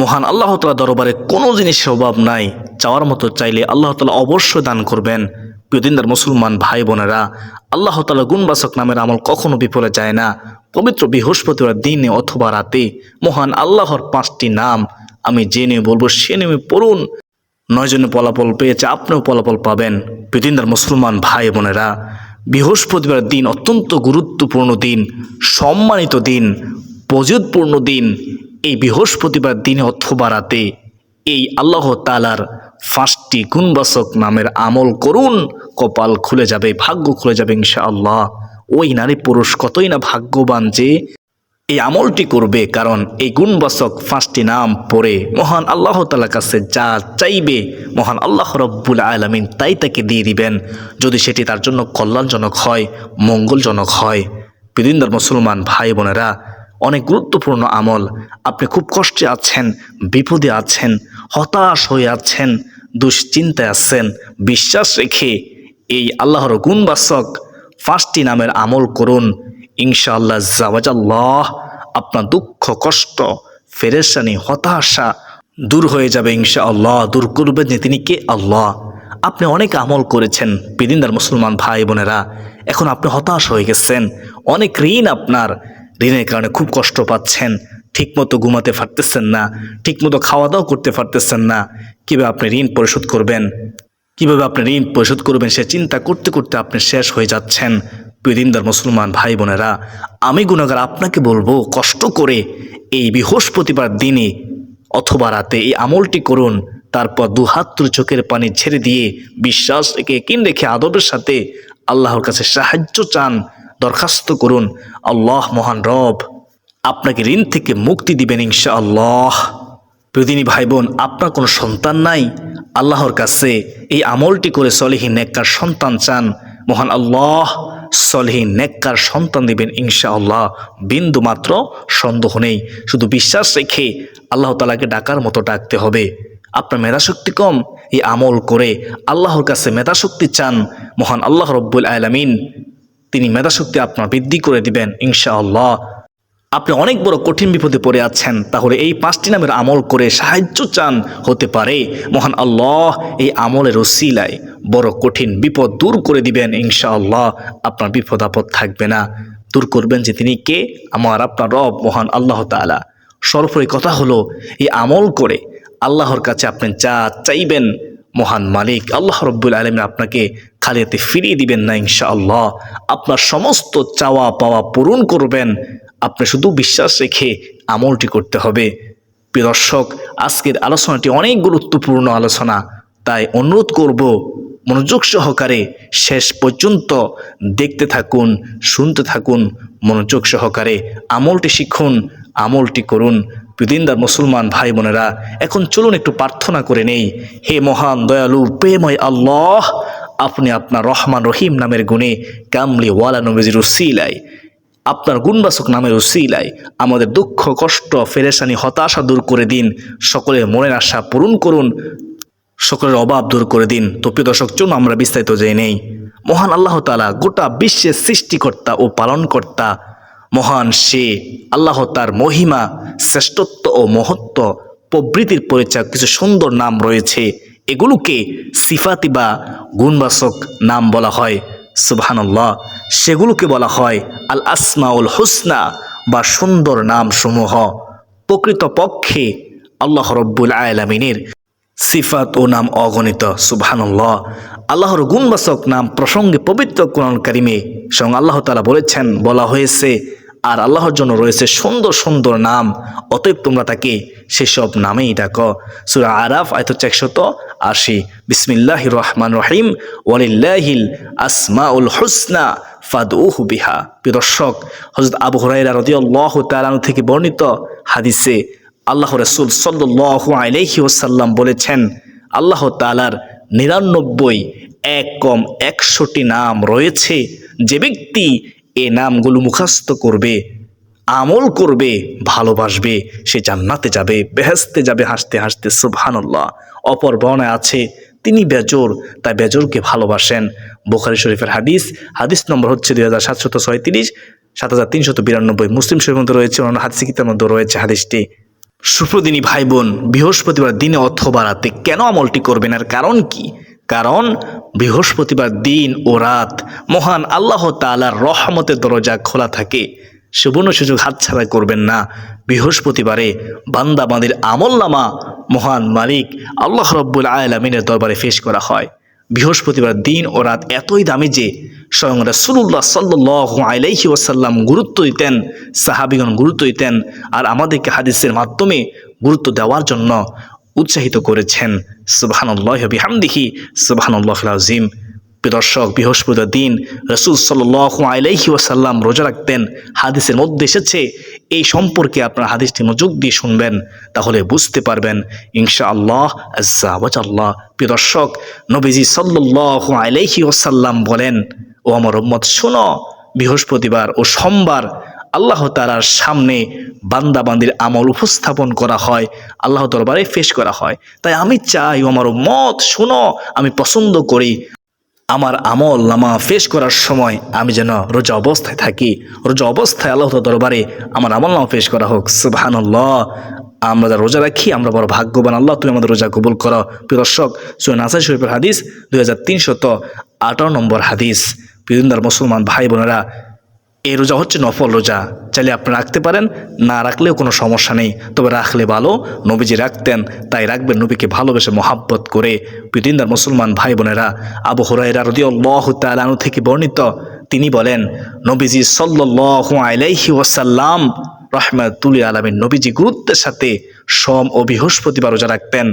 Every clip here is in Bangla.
মহান আল্লাহ তালা দরবারে কোনো জিনিসের অভাব নাই। চাওয়ার মতো চাইলে আল্লাহ তালা অবশ্যই দান করবেন। প্রিয়দিনদার মুসলমান ভাই বোনেরা, আল্লাহ তালা গুণবাসক নামের আমল কখনো বিফলে যায় না। পবিত্র বৃহস্পতিবার দিনে অথবা রাতে মহান আল্লাহর পাঁচটি নাম আমি জেনে বলব, সে নিয়ে পড়ুন। নয়জনে ফলাফল পেয়েছে, আপনিও ফলাফল পাবেন। পৃথিবীর মুসলমান ভাই বোনেরা, বৃহস্পতিবার দিন অত্যন্ত গুরুত্বপূর্ণ দিন, সম্মানিত দিন প্রযোজপূর্ণ দিন। এই বৃহস্পতিবার দিনে অথবা রাতে এই আল্লাহ তালার পাঁচটি গুণবাচক নামের আমল করুন, কপাল খুলে যাবে, ভাগ্য খুলে যাবে ইনশাআল্লাহ। ওই নারী পুরুষ কতই না ভাগ্যবান যে এই আমলটি করবে, কারণ এই গুণবাচক পাঁচটি নাম পড়ে মহান আল্লাহ তালার কাছে যা চাইবে, মহান আল্লাহ রব্বুল আলমিন তাই তাকে দিয়ে দিবেন। যদি সেটি তার জন্য কল্যাণজনক হয়, মঙ্গলজনক হয় পৃথিবীর মুসলমান ভাই বোনেরা অনেক গুরুত্বপূর্ণ আমল। আপনি খুব কষ্টে আছেন, বিপদে আছেন, হতাশ হয়ে আছেন, দুশ্চিন্তায় আছেন। বিশ্বাস রেখে এই আল্লাহর গুণবাসক পাঁচটি নামের আমল করুন। ইনশাআল্লাহ জাওয়াজাল্লাহ আপনার দুঃখ, কষ্ট ফেরেশানি হতাশা দূর হয়ে যাবে ইনশাআল্লাহ, দূর করবেন যে তিনি কে আল্লাহ। আপনি অনেক আমল করেছেন বিদিনদার মুসলমান ভাই বোনেরা এখন আপনি হতাশ হয়ে গেছেন। অনেক ঋণ আপনার ঋণের কারণে খুব কষ্ট পাচ্ছেন, ঠিকমতো ঘুমাতে পারতেছেন না, ঠিকমতো খাওয়া দাওয়া করতে পারতেছেন না, কীভাবে আপনি ঋণ পরিশোধ করবেন? কীভাবে আপনি ঋণ পরিশোধ করবেন সে চিন্তা করতে করতে আপনি শেষ হয়ে যাচ্ছেন। প্রিয়দিনদার মুসলমান ভাই বোনেরা, আমি গুণাগার আপনাকে বলব, কষ্ট করে এই বৃহস্পতিবার দিনে অথবা রাতে এই আমলটি করুন, তারপর দু হাত তুলে চোখের পানি ছেড়ে দিয়ে, বিশ্বাস রেখে, কিন রেখে, আদবের সাথে আল্লাহর কাছে সাহায্য চান দরখাস্ত করুন। আল্লাহ মহান রব আপনাকে ঋণ থেকে মুক্তি দিবেন ইনশা আল্লাহ প্রতিদিনী ভাই বোন আপনার কোনো সন্তান নাই, আল্লাহর কাছে এই আমলটি করে সলিহীন নেককার সন্তান চান। মহান আল্লাহ সলিহীন নেককার সন্তান দিবেন ইনশা আল্লাহ বিন্দু মাত্র সন্দেহ নেই। শুধু বিশ্বাস রেখে আল্লাহ তালাকে ডাকার মতো ডাকতে হবে। আপনার মেধাশক্তি কম, এই আমল করে আল্লাহর কাছে মেধাশক্তি চান। মহান আল্লাহ রব্বুল আলমিন তিনি মেধাশক্তি আপনার বৃদ্ধি করে দিবেন, ইনশাআল্লাহ। আপনি অনেক বড় কঠিন বিপদে পড়ে আছেন, তাহলে এই পাঁচটি নামের আমল করে সাহায্য চান হতে পারে। মহান আল্লাহ এই আমলের ওসিলায় বড় কঠিন বিপদ দূর করে দিবেন, ইনশাআল্লাহ। আপনার বিপদ আপদ থাকবে না। দূর করবেন যে তিনি কে? আমার আপনার রব, মহান আল্লাহ তালা সর্বোপরি কথা হলো, এই আমল করে আল্লাহর কাছে আপনি যা চাইবেন, মহান মালিক, আল্লাহ রব্বুল আলমিন আপনাকে খালিয়াতে ফিরিয়ে দিবেন না ইনশাআল্লাহ। আপনার সমস্ত চাওয়া পাওয়া পূরণ করবেন। আপনি শুধু বিশ্বাস রেখে আমলটি করতে হবে। প্রিয় দর্শক, আজকের আলোচনাটি অনেক গুরুত্বপূর্ণ আলোচনা। তাই অনুরোধ করব, মনোযোগ সহকারে শেষ পর্যন্ত দেখতে থাকুন, শুনতে থাকুন, মনোযোগ সহকারে আমলটি শিখুন, আমলটি করুন। বিদিনদার মুসলমান ভাই বোনেরা, এখন চলুন একটু প্রার্থনা করে নেই। হে মহান, দয়ালু প্রেময় আল্লাহ আপনি আপনার রহমান রহিম নামের গুণে কামলি ওয়ালা নবীজির উসিলায়, আপনার গুণবাচক নামের উসিলায় আমাদের দুঃখ, কষ্ট, ফেরেশানি, হতাশা দূর করে দিন, সকলের মনের আশা পূরণ করুন, সকলের অভাব দূর করে দিন। তো প্রিয় দর্শক, চলুন আমরা বিস্তারিত জেনে নেই। মহান আল্লাহ তালা গোটা বিশ্বের সৃষ্টিকর্তা ও পালনকর্তা, মহান সে আল্লাহ তার মহিমা, শ্রেষ্ঠত্ব ও মহত্ব প্রবৃতির পরিচয়, কিছু সুন্দর নাম রয়েছে। এগুলোকে সিফাতি বা গুণবাচক নাম বলা হয়। সুবহানাল্লাহ। সেগুলোকে বলা হয় আল আসমাউল হুসনা বা সুন্দর নাম সমূহ প্রকৃতপক্ষে আল্লাহ রব্বুল আয়ালামিনের সিফাত ও নাম অগণিত। সুবহানাল্লাহ। আল্লাহর গুণবাচক নাম প্রসঙ্গে পবিত্র কোরআন কারিমে স্বয়ং আল্লাহ তালা বলেছেন, বলা হয়েছে আর আল্লাহর জন্য রয়েছে সুন্দর সুন্দর নাম। অতএব তোমরা তাকে সেসব নামেই ডাকো। সুরা আরাফ, আয়ত একশত আশি। বিসমিল্লাহ রহমান রহিম। ওয়ালিল্লাহিল আসমাউল হুসনা ফাদউহু বিহা। দর্শক হজরত আবু হুরাইরা রাদিয়াল্লাহু তাআলা থেকে বর্ণিত হাদিসে আল্লাহ রসুল সাল্লাহ আলহি ওসাল্লাম বলেছেন, আল্লাহ তালার নিরানব্বই এক কম একশোটি নাম রয়েছে। যে ব্যক্তি এ নামগুলো মুখস্থ করবে, আমল করবে, ভালোবাসবে, সে জান্নাতে যাবে বেহেস্তে যাবে হাসতে হাসতে, সুবহানাল্লাহ। অপর বর্ণায় আছে, তিনি বেজোর, তাই বেজোরকে ভালোবাসেন। বোখারি শরীফের হাদিস হাদিস নম্বর হচ্ছে দুই হাজার সাতশত ছয়ত্রিশ, সাত হাজার তিনশত বিরানব্বই। মুসলিম শরীফের মধ্যে রয়েছে, অন্যান্য হাদিস কিতার মধ্যে রয়েছে হাদিসটি। সুপ্রদিনী ভাই বোন বৃহস্পতিবার দিনে অথবা রাতে কেন আমলটি করবেন আর কারণ কি? কারণ বৃহস্পতিবার দিন ও রাত মহান আল্লাহ তাআলার রহমতের দরজা খোলা থাকে। সুবর্ণ সুযোগ হাতছাড়া করবেন না। বৃহস্পতিবারে বান্দা বান্দির আমল নামা মহান মালিক আল্লাহ রব্বুল আলমিনের দরবারে পেশ করা হয়। বৃহস্পতিবার দিন ও রাত এতই দামি যে স্বয়ং রাসুল্লাহ সাল্লাহ আলাইহি ওয়াসাল্লাম গুরুত্ব দিতেন, সাহাবিগণ গুরুত্ব দিতেন আর আমাদেরকে হাদিসের মাধ্যমে গুরুত্ব দেওয়ার জন্য উৎসাহিত করেছেন। দিন রসুল রোজা রাখতেন। হাদিসের মধ্যে এসেছে, এই সম্পর্কে আপনার হাদিসটি মনোযোগ দিয়ে শুনবেন, তাহলে বুঝতে পারবেন ইনশা আল্লাহ প্রিয় দর্শক, নবীজি সাল্লাহ আলাইহি ওয়াসাল্লাম বলেন, ও আমার উম্মত, শোনো, বৃহস্পতিবার ও সোমবার আল্লাহ তালার সামনে বান্দাবান্দির আমল উপস্থাপন করা হয়, আল্লাহ দরবারে পেশ করা হয়। তাই আমি চাই আমার মত শোনো, আমি পছন্দ করি। আমার আমল নামা পেশ করার সময় আমি যেন রোজা অবস্থায় থাকি। রোজা অবস্থায় আল্লাহ দরবারে আমার আমল নামা পেশ করা হোক। সুবহানাল্লাহ। আমরা যারা রোজা রাখি, আমরা বড় ভাগ্যবান আল্লাহ, তুমি আমাদের রোজা কবুল করো। প্রিয় দর্শক, সুরে নাসাই শরীফের হাদিস দুই হাজার তিনশত আঠারো নম্বর হাদিস। প্রিয়দার মুসলমান ভাই বোনেরা এই রোজা হচ্ছে নফল রোজা। চাইলে আপনি রাখতে পারেন, না রাখলেও কোনো সমস্যা নেই। তবে রাখলে ভালো, নবীজি রাখতেন, তাই রাখবেন নবীকে ভালোবেসে মহাব্বত করে। পৃথিন্দার মুসলমান ভাই বোনেরা, আবু হরাইরা রদি আল্লাহ তালানু থেকে বর্ণিত, তিনি বলেন, নবীজি সাল্লাহ আলাইহি ওয়াসাল্লাম রহমাতুল আলমীর নবীজি গুরুত্বের সাথে সোম ও বৃহস্পতিবার রোজা রাখতেন।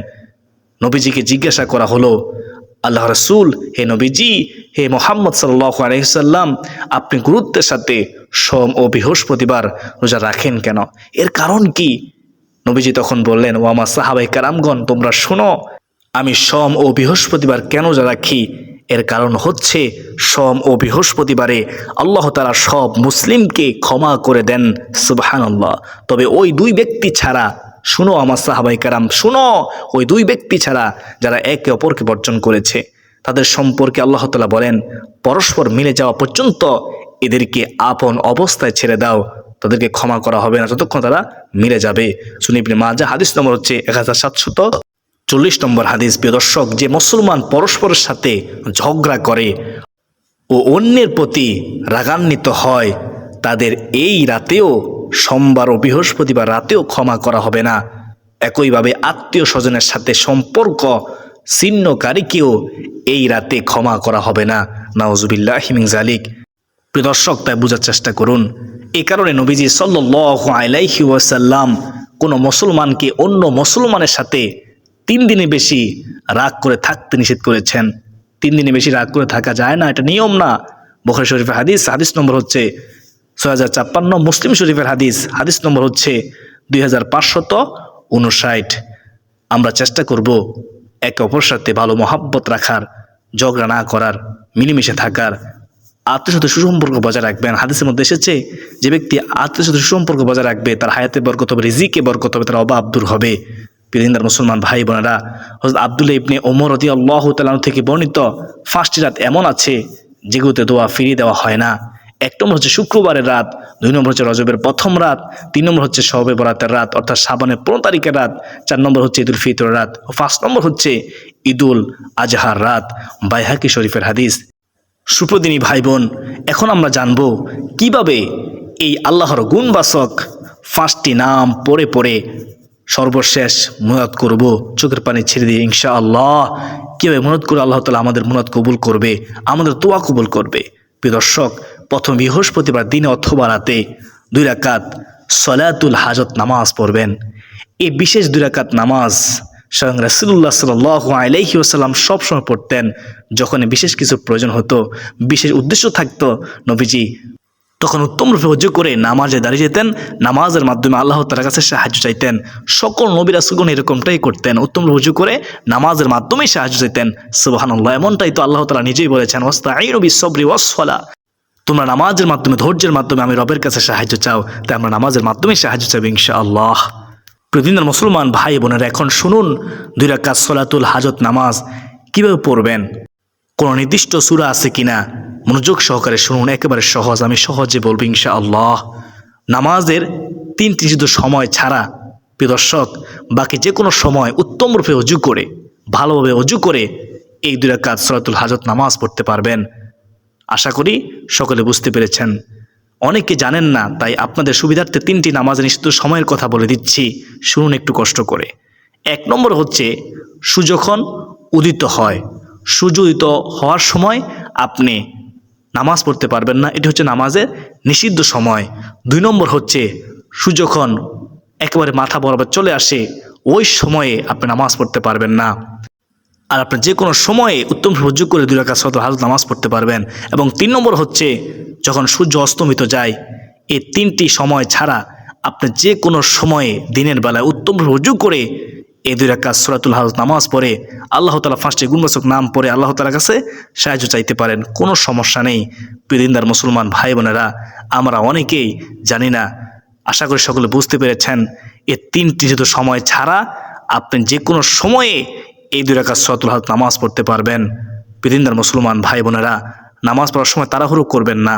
নবীজিকে জিজ্ঞাসা করা হলো আল্লাহ রসুল, হে নবীজি, হে মোহাম্মদ সাল্লাহ আলহিসাল্লাম আপনি গুরুত্বের সাথে সোম ও বৃহস্পতিবার রোজা রাখেন কেন? এর কারণ কি? নবীজি তখন বললেন ও আমার সাহাবাই কারামগণ, তোমরা শোনো, আমি সোম ও বৃহস্পতিবার কেন রোজা রাখি? এর কারণ হচ্ছে, সোম ও বৃহস্পতিবারে আল্লাহ তারা সব মুসলিমকে ক্ষমা করে দেন সুবাহান তবে ওই দুই ব্যক্তি ছাড়া শুনো আমার সাহাবাই কারাম, শুনো, ওই দুই ব্যক্তি ছাড়া যারা একে অপরকে বর্জন করেছে, তাদের সম্পর্কে আল্লাহ তালা বলেন, পরস্পর মিলে যাওয়া পর্যন্ত এদেরকে আপন অবস্থায় ছেড়ে দাও, তাদেরকে ক্ষমা করা হবে না, যতক্ষণ তারা মিলে যাবে। সুনিবনে মাজা হাদিস নম্বর হচ্ছে এক হাজার চল্লিশ নম্বর হাদিস। প্রিয় দর্শক, যে মুসলমান পরস্পরের সাথে ঝগড়া করে ও অন্যের প্রতি রাগান্বিত হয় তাদের এই রাতেও, সোমবার ও বৃহস্পতিবার রাতেও ক্ষমা করা হবে না। একইভাবে আত্মীয় স্বজনের সাথে সম্পর্ক ছিন্নকারীকেও এই রাতে ক্ষমা করা হবে না। নাওজুবিল্লাহ হিমিং জালিক প্রিয় দর্শক, তাই বোঝার চেষ্টা করুন, এ কারণে নবীজি সাল্লাহ আলাইহি ওয়াসাল্লাম কোনো মুসলমানকে অন্য মুসলমানের সাথে তিন দিনে বেশি রাগ করে থাকতে নিষেধ করেছেন। তিন দিনে বেশি রাগ করে থাকা যায় না, এটা নিয়ম না। বখরি শরীফের হাদিস হাদিস নম্বর হচ্ছে ছয় হাজার ছাপ্পান্ন মুসলিম শরীফের হাদিস। হাদিস নম্বর হচ্ছে দুই হাজার পাঁচশত উনষাট আমরা চেষ্টা করব একে অপর সাথে ভালো মহাব্বত রাখার, ঝগড়া না করার, মিলেমিশে থাকার। আত্মীয় সুসম্পর্ক বজায় রাখবেন। হাদিসের মধ্যে এসেছে যে ব্যক্তি আত্মীয় সুসম্পর্ক বজায় রাখবে, তার হায়াতে বরকত হবে, রিজিকে বরকত হবে, তার অভাব দূর হবে। পৃথিবীর মুসলমান ভাই বোনেরা হজরত আবদুল্লাহ ইবনে ওমর রদি আল্লাহ তালন থেকে বর্ণিত ফার্স্ট রাত এমন আছে, যেগুলোতে দোয়া ফিরিয়ে দেওয়া হয় না। এক নম্বর হচ্ছে শুক্রবারের রাত, দুই নম্বর হচ্ছে রজবের প্রথম রাত, তিন নম্বর হচ্ছে সবে বরাতের রাত, অর্থাৎ শ্রাবণের পনেরো তারিখের রাত, চার নম্বর হচ্ছে ঈদুল ফিতরের রাত ও পাঁচ নম্বর হচ্ছে ঈদুল আজহার রাত। বাইহাকি শরীফের হাদিস। সুপ্রদিনী ভাই বোন এখন আমরা জানব কীভাবে এই আল্লাহর গুণবাচক পাঁচটি নাম পড়ে পড়ে সর্বশেষ মুনাদ করব। চোখের পানি ছেড়ে দিয়ে ইনশা আল্লাহ কীভাবে মুনাদ করে আল্লাহ তালা আমাদের মুনাদ কবুল করবে, আমাদের তোয়া কবুল করবে। প্রিয় দর্শক প্রথম বৃহস্পতিবার দিনে অথবা রাতে দুই রাকাত সলাতুল হাজত নামাজ পড়বেন। এই বিশেষ দুই রাকাত নামাজ স্বয়ং রাসুল্লাহ সাল আলাইহি ওসাল্লাম সবসময় পড়তেন। যখন বিশেষ কিছু প্রয়োজন হতো, বিশেষ উদ্দেশ্য থাকতো নবীজি, তখন উত্তম রূপে অজু করে নামাজে দাঁড়িয়ে যেতেন। নামাজের মাধ্যমে আল্লাহ তার কাছে সাহায্য চাইতেন। সকল নবী রাসুলগণ এরকমটাই করতেন। উত্তম রূপে অজু করে নামাজের মাধ্যমেই সাহায্য চাইতেন। সুবাহান্লাহ এমনটাই তো আল্লাহ তালা নিজেই বলেছেন ওস্তা আই রবি সবরি ওয়াসফলা তোমরা নামাজের মাধ্যমে, ধৈর্যের মাধ্যমে আমি রবের কাছে সাহায্য চাও, তাই আমরা নামাজের মাধ্যমে সাহায্য চাইব ইনশা আল্লাহ প্রতিদিনের মুসলমান ভাই বোনেরা, এখন শুনুন দুই রাকাত সলাতুল হাজত নামাজ কীভাবে পড়বেন? কোনো নির্দিষ্ট সুরা আছে কিনা? মনোযোগ সহকারে শুনুন, একেবারে সহজ, আমি সহজে বলব ইনশা আল্লাহ নামাজের তিনটি শুধু সময় ছাড়া, প্রিয় দর্শক, বাকি যে কোনো সময় উত্তম রূপে অজু করে, ভালোভাবে অজু করে এই দুই রাকাত সলাতুল হাজত নামাজ পড়তে পারবেন। আশা করি সকলে বুঝতে পেরেছেন। অনেকে জানেন না, তাই আপনাদের সুবিধার্থে তিনটি নামাজের নিষিদ্ধ সময়ের কথা বলে দিচ্ছি। শুনুন একটু কষ্ট করে। এক নম্বর হচ্ছে সূর্য যখন উদিত হয়। সূর্য উদিত হওয়ার সময় আপনি নামাজ পড়তে পারবেন না, এটি হচ্ছে নামাজের নিষিদ্ধ সময়। দুই নম্বর হচ্ছে সূর্য যখন একেবারে মাথা বরাবর চলে আসে, ওই সময়ে আপনি নামাজ পড়তে পারবেন না। আর আপনি যে কোনো সময়ে উত্তম সুযোগ করে দুই রাকাত সত হাজত নামাজ পড়তে পারবেন। এবং তিন নম্বর হচ্ছে, যখন সূর্য অস্তমিত যায়, এই তিনটি সময় ছাড়া আপনি যে কোনো সময়ে দিনের বেলায় উত্তম রুজু করে এই দুই রাকাত সরাতুল হাজত নামাজ পড়ে, আল্লাহ তালা ফার্স্টে গুণবাচক নাম পড়ে আল্লাহ তালার কাছে সাহায্য চাইতে পারেন। কোনো সমস্যা নেই। প্রিদিনদার মুসলমান ভাই বোনেরা, আমরা অনেকেই জানি না, আশা করি সকলে বুঝতে পেরেছেন এ তিনটি যেহেতু সময় ছাড়া আপনি যে কোনো সময়ে এই দুই রাকাত সরাতুল হাজত নামাজ পড়তে পারবেন। প্রিদিনদার মুসলমান ভাই বোনেরা, নামাজ পড়ার সময় তাড়াহুড়ো করবেন না।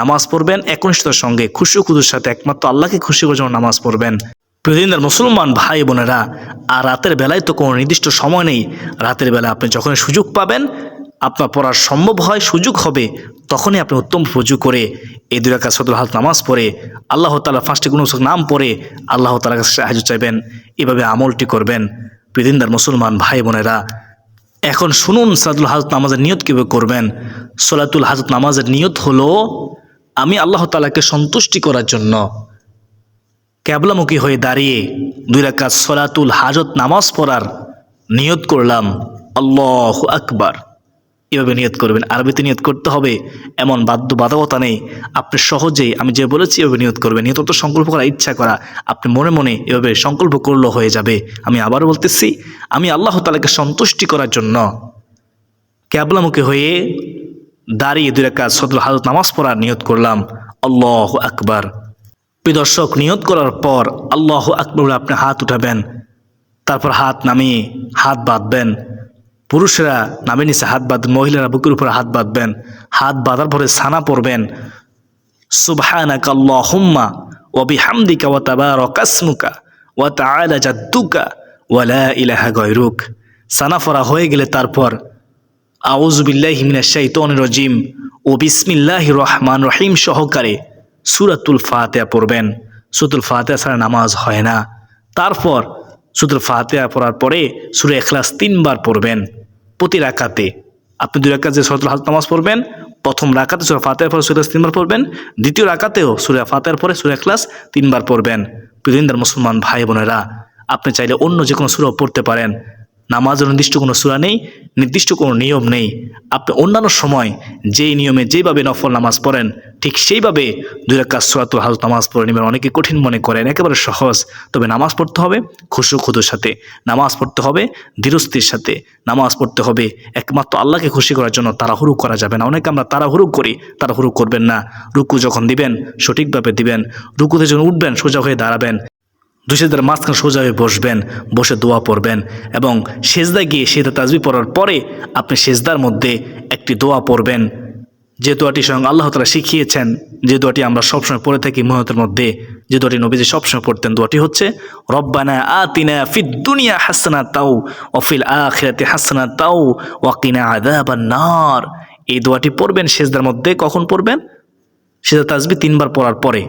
নামাজ পড়বেন একনিষ্ঠতার সঙ্গে, খুশি খুদুর সাথে একমাত্র আল্লাহকে খুশি করে জন্য নামাজ পড়বেন। প্রতিদিনদার মুসলমান ভাই বোনেরা, আর রাতের বেলায় তো কোনো নির্দিষ্ট সময় নেই। রাতের বেলা আপনি যখন সুযোগ পাবেন, আপনার পড়ার সম্ভব হয়, সুযোগ হবে, তখনই আপনি উত্তম পুজো করে এই দুই রাকাত সদর হাত নামাজ পড়ে, আল্লাহ তালা ফার্স্টে কোনো নাম পড়ে, আল্লাহ তালার কাছে সাহায্য চাইবেন। এভাবে আমলটি করবেন। প্রতিদিনদার মুসলমান ভাই বোনেরা, এখন শুনুন সালাতুল হাজত নামাজের নিয়ত কীভাবে করবেন। সোলাতুল হাজত নামাজের নিয়ত হলো, আমি আল্লাহ তালাকে সন্তুষ্টি করার জন্য ক্যাবলামুখী হয়ে দাঁড়িয়ে দুই রাকাত সলাতুল হাজত নামাজ পড়ার নিয়ত করলাম। আল্লাহ আকবার। এভাবে নিয়ত করবেন? আরবিতে নিয়ত করতে হবে, এমন বাধ্য বাধকতা নেই। আপনি সহজেই, আমি যে বলেছি, এভাবে নিয়ত করবেন। নিয়ত সংকল্প করা, ইচ্ছা করা। আপনি মনে মনে এভাবে সংকল্প করলেও হয়ে যাবে। আমি আবারও বলতেছি, আমি আল্লাহ তালাকে সন্তুষ্টি করার জন্য ক্যাবলামুখী হয়ে দাঁড়িয়ে দুই রাকাত সদর হাজত নামাজ পড়ার নিয়ত করলাম। আল্লাহ আকবার। দর্শক, নিয়ত করার পর আল্লাহ আকবর আপনি হাত উঠাবেন। তারপর হাত নামিয়ে হাত বাঁধবেন। পুরুষেরা নামে নিচে হাত বাঁধবেন মহিলারা বুকের উপরে হাত বাঁধবেন, হাত বাঁধার পরে সানা পড়বেন সুবহানাকা আল্লাহুম্মা ওয়া বিহামদিকা ওয়া তাবারাকাসমুকা ওয়া তাআলা জাদ্দুকা ওয়া লা ইলাহা গায়রুক। সানা পড়া হয়ে গেলে তারপর আউজুবিল্লাহি মিনাশ শাইতানির রাজিম ও বিসমিল্লাহির রহমান রহিম সহকারে সুরাতুল ফাতেহা পড়বেন। সুরাতুল ফাতেহা ছাড়া নামাজ হয় না। তারপর সুরাতুল ফাতেহা পড়ার পরে সুরে এখলাস তিনবার পড়বেন প্রতি রাকাতে। আপনি দুই রাকাত যে সরতুল হাজত নামাজ পড়বেন, প্রথম রাকাতে সুরা ফাতেহার পরে সুরে তিনবার পড়বেন, দ্বিতীয় রাকাতেও সুরে ফাতেহার পরে সুরে এখলাস তিনবার পড়বেন। পৃথিবীর মুসলমান ভাই বোনেরা, আপনি চাইলে অন্য যে কোনো সুরেও পড়তে পারেন। নামাজের নির্দিষ্ট কোনো সুরা নেই, নির্দিষ্ট কোনো নিয়ম নেই। আপনি অন্যান্য সময় যেই নিয়মে যেভাবে নফল নামাজ পড়েন, ঠিক সেইভাবে দুই রাকাত সুরাতুল হাজত নামাজ পড়ে নেবেন। অনেকে কঠিন মনে করেন, একেবারে সহজ। তবে নামাজ পড়তে হবে খুশু খুদুর সাথে। নামাজ পড়তে হবে ধীরস্থির সাথে। নামাজ পড়তে হবে একমাত্র আল্লাহকে খুশি করার জন্য। তাড়াহুড়ু করা যাবে না। অনেকে আমরা তাড়াহুড়ু করি, তাড়াহুড়ু করবেন না। রুকু যখন দিবেন, সঠিকভাবে দিবেন। রুকুতে যখন উঠবেন, সোজা হয়ে দাঁড়াবেন। দুই মাঝখানে সোজা হয়ে বসবেন, বসে দোয়া পড়বেন এবং সেজদা গিয়ে সেদা তাজবি পড়ার পরে আপনি সেজদার মধ্যে একটি দোয়া পড়বেন। যে দোয়াটি স্বয়ং আল্লাহ তালা শিখিয়েছেন, যে দোয়াটি আমরা সবসময় পড়ে থাকি মহতের মধ্যে, যে দোয়াটি নবীজি সবসময় পড়তেন, দোয়াটি হচ্ছে, রব্বানা আতিনা ফিদ দুনিয়া হাসানা তাও অফিল আখিরাতে হাসানা তাও ওয়াকিনা আদাবান নার এই দোয়াটি পড়বেন, সেজদার মধ্যে কখন পড়বেন? সেজদা তাজবি তিনবার পড়ার পরে।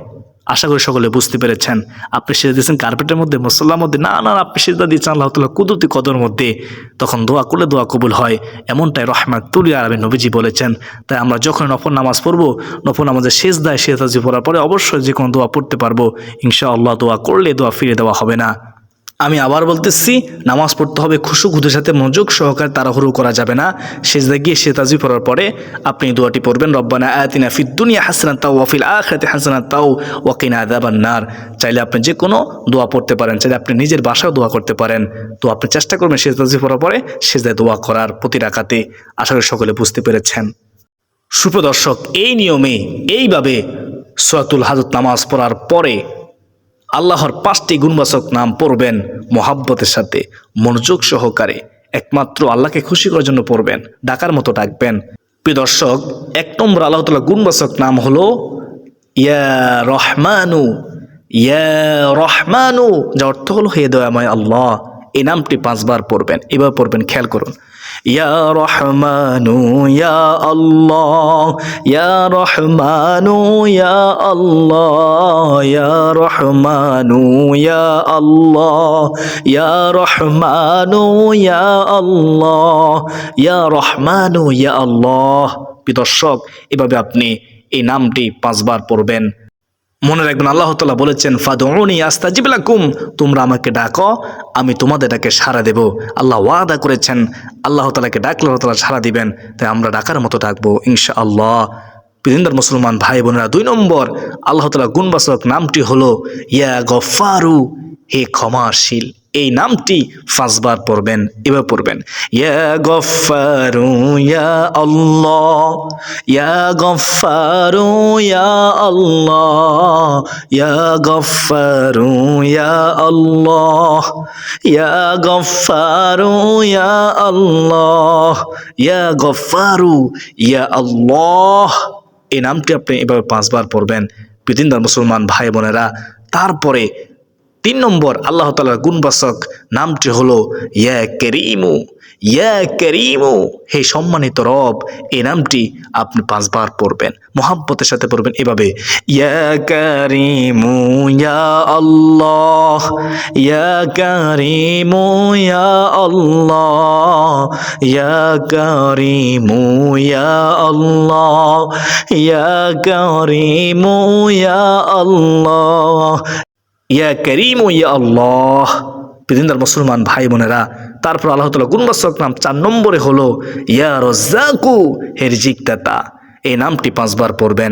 আশা করি সকলে বুঝতে পেরেছেন। আপনি সেজা দিয়েছেন কার্পেটের মধ্যে, মুসল্লার মধ্যে, না না আপনি সেজা দিয়েছেন আল্লাহ তাল্লাহ কুদরতি কদর মধ্যে। তখন দোয়া করলে দোয়া কবুল হয়, এমনটাই রহমাতুল আরবি নবীজি বলেছেন। তাই আমরা যখন নফর নামাজ পড়ব নফর নামাজের শেষ দায় শেষ পড়ার পরে অবশ্যই যে কোনো দোয়া পড়তে পারব। ইনশাআল্লাহ দোয়া করলে দোয়া ফিরে দেওয়া হবে না। আমি আবার বলতেছি, নামাজ পড়তে হবে খুশু, খুদের সাথে মনোযোগ সহকারে তাড়াহুড়ো করা যাবে না। সেজদা গিয়ে সে তাজি পড়ার পরে আপনি দোয়াটি পড়বেন, রব্বানা আয়াতিনা ফিদ দুনিয়া হাসনা তাও ওয়াফিল আখিরাতি হাসনা তাও ওয়াকিনা আযাবান নার। চাইলে আপনি যে কোনো দোয়া পড়তে পারেন, চাইলে আপনি নিজের বাসাও দোয়া করতে পারেন। তো আপনি চেষ্টা করবেন সেজ তাজি পড়ার পরে সেজদায় দোয়া করার প্রতি রাখাতে। আশা করি সকলে বুঝতে পেরেছেন। সুপ্রদর্শক এই নিয়মে, এইভাবে সোয়াতুল হাজত নামাজ পড়ার পরে আল্লাহর পাঁচটি গুণবাচক নাম পড়বেন মোহাব্বতের সাথে, মনোযোগ সহকারে, একমাত্র আল্লাহকে খুশি করার জন্য পড়বেন, ডাকার মতো ডাকবেন। প্রিয় দর্শক, এক নম্বর আল্লাহ তালা গুণবাচক নাম হলো, ইয়া রহমানু ইয়া রহমানু যা অর্থ হলো, হে দয়াময় আল্লাহ, এই নামটি পাঁচবার পড়বেন। এবার পড়বেন, খেয়াল করুন। ইয়া রহমানু ইয়া আল্লাহ, ইয়া রহমানু ইয়া আল্লাহ, ইয়া রহমানু ইয়া আল্লাহ, ইয়া রহমানু ইয়া আল্লাহ, ইয়া রহমানু ইয়া আল্লাহ। প্রিয় দর্শক, এভাবে আপনি এই নামটি পাঁচবার পড়বেন। মনে রাখবেন আল্লাহ তালা বলেছেন ফাদুনি আস্তা জিবলাকুম তোমরা আমাকে ডাকো, আমি তোমাদের ডাকে সাড়া দেব। আল্লাহ ওয়াদা করেছেন, আল্লাহ তালাকে ডাকলে আল্লাহ তালা সাড়া দিবেন, তাই আমরা ডাকার মতো ডাকবো ইনশা আল্লাহ পৃথিবীর মুসলমান ভাই বোনেরা, দুই নম্বর, আল্লাহ তালা গুণবাসক নামটি হলো, ইয়া গফারু হে ক্ষমাশীল। এই নামটি পাঁচবার পড়বেন, এবার পড়বেন। ইয়া গফারু ইয়া আল্লাহ, ইয়া গফারু ইয়া আল্লাহ, ইয়া গফারু ইয়া আল্লাহ, ইয়া গফারু ইয়া আল্লাহ, ইয়া গফারু ইয়া আল্লাহ। এই নামটি আপনি এভাবে পাঁচবার পড়বেন। পৃথিবীর মুসলমান ভাই বোনেরা তারপরে তিন নম্বর আল্লাহ তালার গুণবাচক নামটি হলো, ইয়া করিমু ইয়া করিমু। হে সম্মানিত রব, এই নামটি আপনি পাঁচবার পড়বেন, মোহাব্বতের সাথে পড়বেন এভাবে, ইয়া করিমু, ইয়া আল্লাহ, ইয়া করিমু, ইয়া আল্লাহ, ইয়া করিমু, ইয়া আল্লাহ, ইয়া করিমু, ইয়া আল্লাহ। ইয়া করিম ও ইয়া আল্লাহ। পৃথিবীর মুসলমান ভাই বোনেরা, তারপর আল্লাহ তালা গুণবাসক নাম চার নম্বরে হলো, ইয়া রজ্জাকু হের জিকদাতা দাতা এই নামটি পাঁচবার পড়বেন।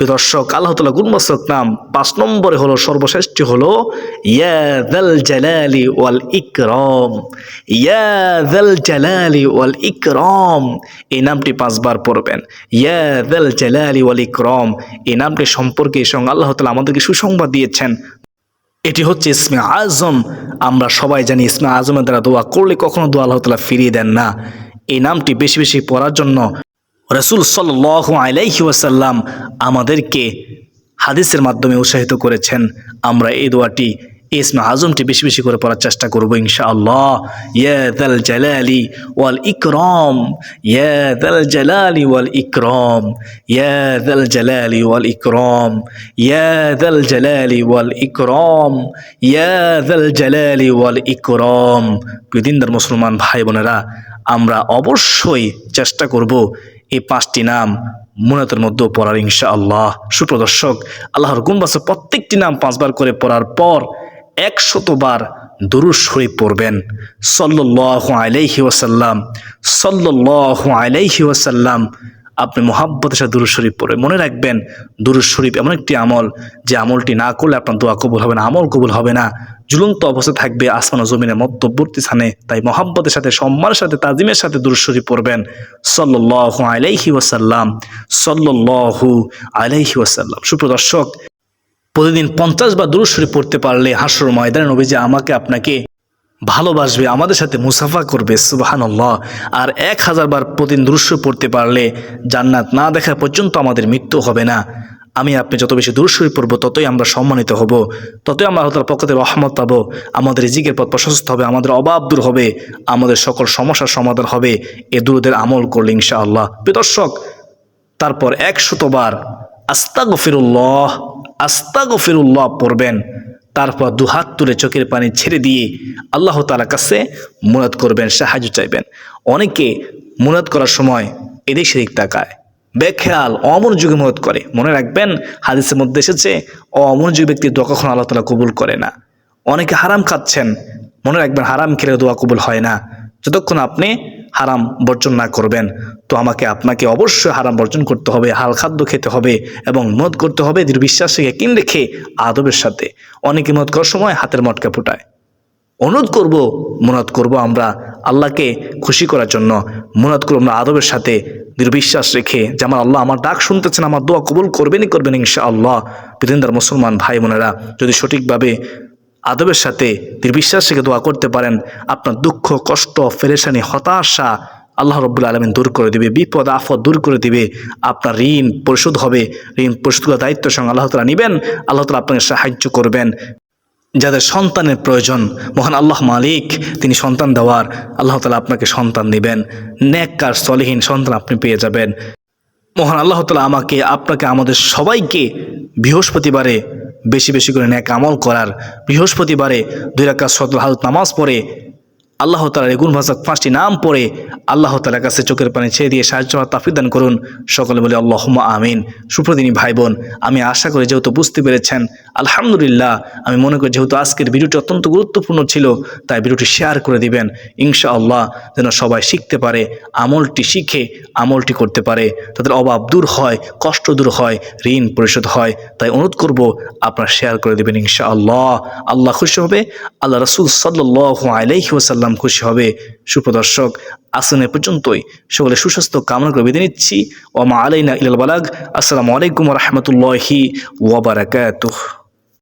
দর্শক, আল্লাহ তালা গুণবাসক নাম পাঁচ নম্বরে হলো, সর্বশ্রেষ্ঠ হলো ইয়াদাল জালালি ওয়াল ইকরম। ইয়াদাল জালালি ওয়াল ইকরম। এই নামটি পাঁচবার পড়বেন। ইয়াদাল জালালি ওয়াল ইকরম। এই নামটি সম্পর্কে এই সঙ্গে আল্লাহ তালা আমাদেরকে সুসংবাদ দিয়েছেন। এটি হচ্ছে ইসমে আজম। আমরা সবাই জানি ইসমে আজমের দ্বারা দোয়া করলে কখনো দোয়া আল্লাহ তালা ফিরিয়ে দেন না। এই নামটি বেশি বেশি পড়ার জন্য রসুল সাল্লাহ আলাইহি ওয়াসাল্লাম আমাদেরকে হাদিসের মাধ্যমে উৎসাহিত করেছেন, আমরা এই দোয়াটি ইসমে আজমটি বেশি বেশি করে পড়ার চেষ্টা করব ইনশা আল্লাহ ইয়াদাল জালালি ওয়াল ইকরম ইয়াদাল জালালি ওয়াল ইকরম ইয়াদাল জালালি ওয়াল ইকরম ইয়াদাল জালালি ওয়াল ইকরম ইয়াদাল জালালি ওয়াল ইকরম। প্রতিদিনদার মুসলমান ভাই বোনেরা আমরা অবশ্যই চেষ্টা করব এই পাঁচটি নাম মুনাতের মধ্যেও পড়ার ইনশা আল্লাহ সুপ্রদর্শক, আল্লাহর গুণবাসে প্রত্যেকটি নাম পাঁচবার করে পড়ার পর একশতবার দুরুস হয়ে পড়বেন। সল্লাহ আলাইহি ওয়াসাল্লাম সল্লাহ আলাইহি ওয়াসাল্লাম আপনি মোহাব্বতের সাথে দুরুজ শরীফ পড়ে। মনে রাখবেন দুরুজ শরীফ এমন একটি আমল যে আমলটি না করলে আপনার দোয়া কবুল হবে না, আমল কবুল হবে না। ঝুলন্ত অবস্থায় থাকবে আসমান ও জমিনের মধ্যবর্তী স্থানে। তাই মহাব্বতের সাথে, সম্মানের সাথে, তাজিমের সাথে দুরুজ শরীফ পড়বেন। সল্লাহ আলাইহি ওয়াসাল্লাম সল্লাহু আলাইহি ওয়াসাল্লাম। সুপ্রদর্শক প্রতিদিন পঞ্চাশ বা দুরুজ শরীফ পড়তে পারলে হাসর ময়দানে নবী যে আমাকে, আপনাকে ভালোবাসবে, আমাদের সাথে মুসাফা করবে সুবাহান্লাহ আর এক হাজার বার প্রতিদিন দৃশ্য পড়তে পারলে জান্নাত না দেখা পর্যন্ত আমাদের মৃত্যু হবে না। আমি আপনি যত বেশি দূরশরী পড়ব, ততই আমরা সম্মানিত হব। ততই আমরা তার পক্ষে রহমত পাবো। আমাদের রিজিকের পথ প্রশস্ত হবে, আমাদের অভাব দূর হবে, আমাদের সকল সমস্যার সমাধান হবে। এ দুরুদের আমল করলে ইনশা আল্লাহ দর্শক, তারপর একশতবার আস্তাগ ফিরুল্লাহ আস্তাগ ফিরুল্লাহ পড়বেন। তারপর দু হাত তুলে চোখের পানি ছেড়ে দিয়ে আল্লাহ তালার কাছে মুনাদ করবেন, সাহায্য চাইবেন। অনেকে মুনাদ করার সময় এদিক সেদিক তাকায়। বেখেয়াল, অমনোযোগী মত করে। মনে রাখবেন, হাদিসের মধ্যে এসেছে, অমনোযোগী ব্যক্তি দোয়া কখনো আল্লাহ তালা কবুল করে না। অনেকে হারাম খাচ্ছেন, মনে রাখবেন হারাম খেলে দোয়া কবুল হয় না। যতক্ষণ আপনি হারাম বর্জন না করবেন। তো আমাকে আপনাকে অবশ্যই হারাম বর্জন করতে হবে, হাল খাদ্য খেতে হবে এবং মদ করতে হবে দৃঢ় বিশ্বাসকে কিন রেখে আদবের সাথে। অনেকে মদ করার সময় হাতের মটকা ফুটায়। অনুরোধ করব, মনাদ করব আমরা আল্লাহকে খুশি করার জন্য। মুরাদ করব আমরা আদবের সাথে নির্বিশ্বাস রেখে। যে আমার আল্লাহ আমার ডাক শুনতেছেন, আমার দোয়া কবুল করবেনই করবেন ইনশা আল্লাহ বিদিনদার মুসলমান ভাই বোনেরা যদি সঠিকভাবে আদবের সাথে তিনি বিশ্বাস থেকে দোয়া করতে পারেন। আপনার দুঃখ, কষ্ট, ফেরেশানি, হতাশা আল্লাহ রব্বুল আলমিন দূর করে দিবে, বিপদ আফদ দূর করে দিবে। আপনার ঋণ পরিশোধ হবে। ঋণ পরিশোধ করার দায়িত্ব সঙ্গে আল্লাহ তালা নেবেন। আল্লাহ তালা আপনাকে সাহায্য করবেন। যাদের সন্তানের প্রয়োজন, মহান আল্লাহ মালিক, তিনি সন্তান দেওয়ার আল্লাহ তালা আপনাকে সন্তান দিবেন। ন্যাক্কার সলিহীন সন্তান আপনি পেয়ে যাবেন। মহান আল্লাহ তালা আমাকে, আপনাকে, আমাদের সবাইকে বৃহস্পতিবারে বেশি বেশি করে ন্যাক আমল করার বৃহস্পতিবারে দুই রাকাত সদর হালত নামাজ পড়ে আল্লাহ তালার এগুন ভাষাক পাঁচটি নাম পড়ে আল্লাহ তালার কাছে চোখের পানি ছেড়ে দিয়ে সাহায্য তাফিক করুন। সকলে বলে আল্লাহ আমিন। সুপ্রদিনী ভাই বোন আমি আশা করি যেহেতু বুঝতে পেরেছেন, আলহামদুলিল্লাহ, আমি মনে করি যেহেতু আজকের ভিডিওটি অত্যন্ত গুরুত্বপূর্ণ ছিল, তাই ভিডিওটি শেয়ার করে দিবেন। ইনশা আল্লাহ যেন সবাই শিখতে পারে, আমলটি শিখে আমলটি করতে পারে। তাদের অভাব দূর হয়, কষ্ট দূর হয়, ঋণ পরিশোধ হয়, তাই অনুরোধ করব আপনারা শেয়ার করে দেবেন ইনশা আল্লাহ আল্লাহ খুশি হবে। আল্লাহ রসুল সাল্লাহ আলাইহি ওসাল্লাম খুশি হবে। সুপ্রদর্শক, আসুন এ পর্যন্তই। সকলে সুস্বাস্থ্য কামনা করে বেঁধে নিচ্ছি। ওমা আলাইনা ইলাল বালাগ। আসসালামু আলাইকুম রহমতুল্লাহি ওবরাকাতুহ